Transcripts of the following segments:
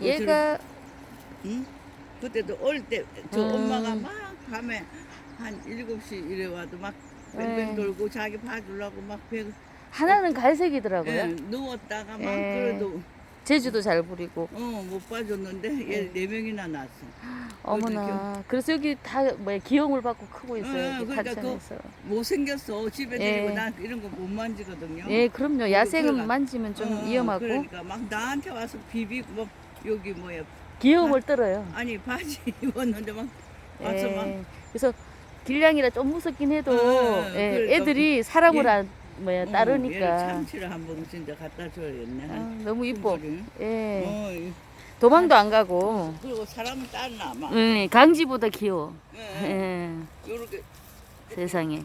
얘가 응? 그때도 어릴 때저 음. 엄마가 막 밤에 한 7시 이래 와도 막 뱅뱅 네. 돌고 자기 봐주려고 막 배, 하나는 갈색이더라고요. 예, 누웠다가 막 예. 그래도 제주도 잘 부리고. 어, 못 봐줬는데 얘 네 명이나 낳았어. 어머나. 그래서 여기 다 뭐야 기형을 받고 크고 있어요. 응, 여기 그러니까 단천에서. 못생겼어. 집에 예. 데리고 난 이런 거 못 만지거든요. 예, 그럼요. 야생은 그래가- 만지면 좀 어, 위험하고 그러니까 막 나한테 와서 비비고 뭐 여기 뭐야 기형을 떨어요. 아니 바지 입었는데 막 와서 막 예. 그래서 길냥이라 좀 무섭긴 해도 어, 예, 그러니까 애들이 사람을 얘- 안 뭐야 어, 얘를 따르니까 참치를 한번 진짜 갖다 줘야겠네. 아, 너무 이뻐. 예. 어, 이- 도망도 안 가고. 그리고 사람을 따르나 막. 응, 강지보다 귀여워. 예, 예. 요렇게 세상에.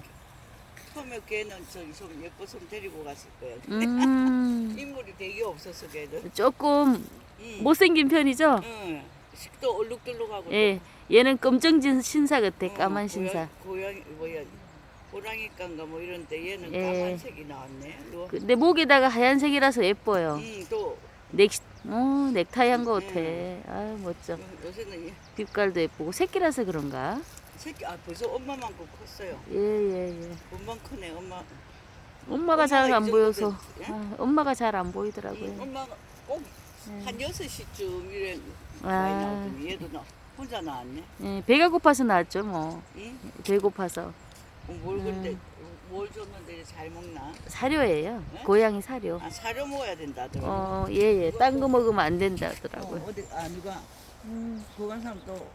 처음에 걔는 저기 좀 예뻐서 데리고 갔을 거야. 음. 인물이 되게 없었어 걔는. 조금 응. 못생긴 편이죠? 응. 식도 얼룩덜룩하고. 예. 얘는 검정진 신사 같아. 어, 까만 고양- 신사. 고양이 뭐야 호랑이깡가 뭐 이런데 얘는 예. 까만색이 나왔네. 또, 근데 목에다가 하얀색이라서 예뻐요. 응, 또 넥, 어, 넥타이 한 거 같아. 음. 아, 멋져. 요- 요새는 이 빛깔도 예쁘고 새끼라서 그런가? 새끼 아 벌써 엄마만큼 컸어요. 예, 예, 예. 금방 크네 엄마. 엄마가 잘안이 보여서. 예? 아, 엄마가 잘 안 응, 보이더라고요. 엄마가 꼭 예. 한 여섯 시쯤 이래 아. 많이 나오더니 얘도 나 혼자 나왔네. 예, 배가 고파서 나왔죠, 뭐. 응? 배 고파서. 어, 뭘 음. 그때 뭘 줬는데 잘 먹나? 사료예요. 네? 고양이 사료. 아 사료 먹어야 된다 하더라고. 어, 예, 예. 딴 거 먹으면 안 된다 하더라고요. 어, 어디 아 누가 음. 그간 사람 또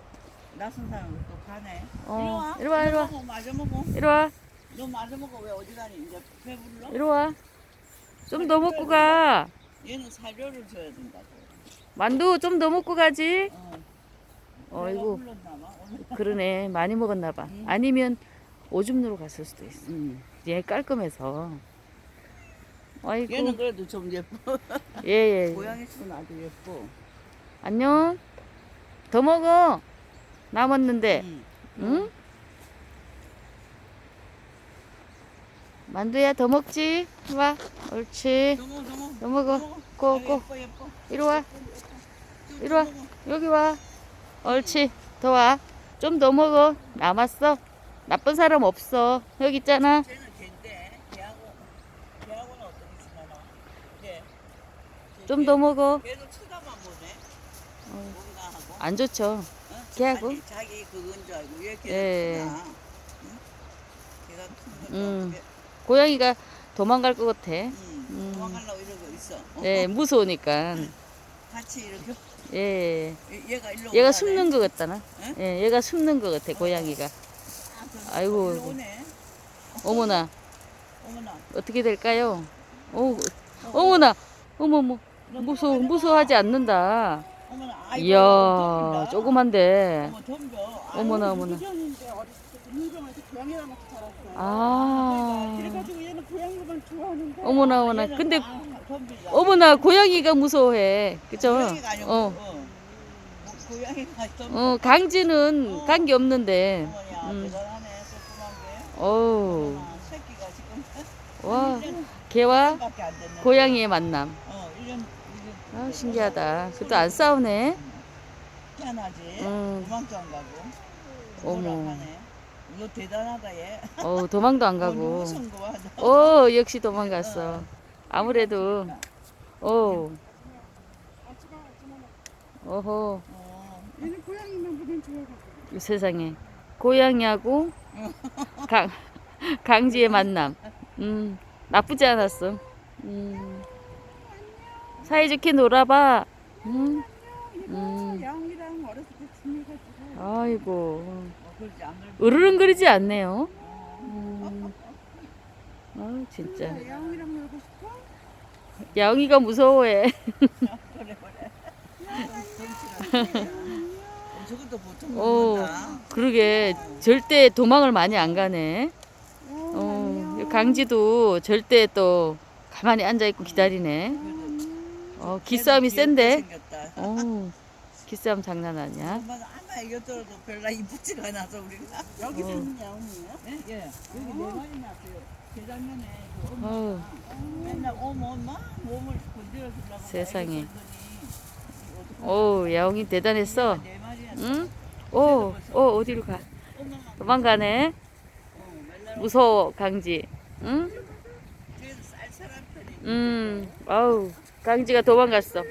낯선 사람 또 가네. 어, 이리 이리 와, 이리 와. 먹어, 마저 먹어. 이리 와, 너 마저 먹어 왜 어디 가니? 이제 배불러? 이리 와. 좀 더 먹고 가. 얘는 사료를 줘야 된다. 만두 좀 더 먹고 가지. 어. 어이구. 그러네. 많이 먹었나 봐. 음. 아니면 오줌누로 갔을 수도 있어. 음. 얘 깔끔해서. 아이고, 얘는 그래도 좀 예뻐. 예, 예. 고양이 치고는 아주 예뻐. 안녕. 더 먹어. 남았는데. 응. 응? 만두야 더 먹지? 와. 옳지. 너무 너무 더 먹어. 고, 고. 예뻐 예뻐. 이리 와. 좀 이리 와. 여기 와. 옳지. 더 와. 좀 더 먹어. 남았어. 나쁜 사람 없어. 여기 있잖아. 좀 더 먹어. 어. 안 좋죠. 아니, 자기 그건 줄 알고 얘 걔가 예. 응? 음. 음. 고양이가 도망갈 것 같아. 응. 음. 도망가려고 이러고 있어. 어? 예, 무서우니까. 같이 이렇게 예. 얘- 얘가 일로 얘가. 숨는 것 같다나? 응? 예, 얘가 숨는 것 같아, 고양이가. 아, 그- 아이고, 아이고. 어머나, 어머나. 어떻게 될까요? 어, 어머나, 어머머, 무서워, 무서워하지 않는다. 어머나. 아이고, 이야. 조그만데. 어머 덤벼. 어머나, 어머나. 유기견인데 어렸 고양이랑 같이. 아, 그래가지고 얘는 고양이만 좋아하는데. 어머나, 어머나. 얘는 근데, 아, 덤비자. 어머나, 고양이가 무서워해. 그죠? 고양이가 아니고 어, 어. 고양이가 덤벼. 어, 강지는 관계 없는데. 음. 대단하네 조그만 게. 어우, 어머나, 새끼가 지금 와, 1년 개와 밖에 안 됐네. 고양이의 만남. 어, 1년, 1년 아, 신기하다. 그것도 안 싸우네. 희한하지. 음. 도망도 안 가고. 어머. 뭐라하네. 너 대단하다 얘. 어, 도망도 안뭐 가고. 어, 역시 도망갔어. 아무래도, 어, 어허, 어. 얘는 고양이만 보면. 이 세상에. 고양이하고 강, 강지의 만남. 음, 나쁘지 않았어. 음, 사이좋게 놀아봐. 음, 음. 아이고, 어. 으르렁거리지 않네요. 어. 음, 아, 진짜. 야옹이랑 놀고 싶어? 야옹이가 무서워해. 저것도 보통 어. 그러게 절대 도망을 많이 안 가네. 어, 어. 강지도 절대 또 가만히 앉아 있고 기다리네. 어, 기싸움이 센데. 어, 기싸움 장난 아니야. 아마 이것저것 별로 이쁘지가 않아서 우리가. 여기 어. 사는 야옹이에요? 예, 예. 여기 네 마리 낳았어요. 재작년에 그 엄마 어, 맨날 어머 엄마 몸을 건드려 주려고 세상에. 어, 아우 야옹이 대단했어. 네 마리야. 응? 오, 오 어디로 가? 엄마가 도망가네. 어, 맨날 무서워 강지. 응? 뒤에서 쌀쌀한 편이. 음, 아우 강지가 도망갔어.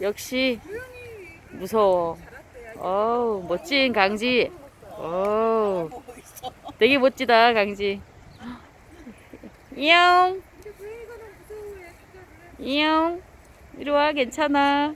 역시 무서워. 어우 멋진 강지. 어, 있어. 되게 멋지다 강지. 이용? 이용. 이리 와 괜찮아.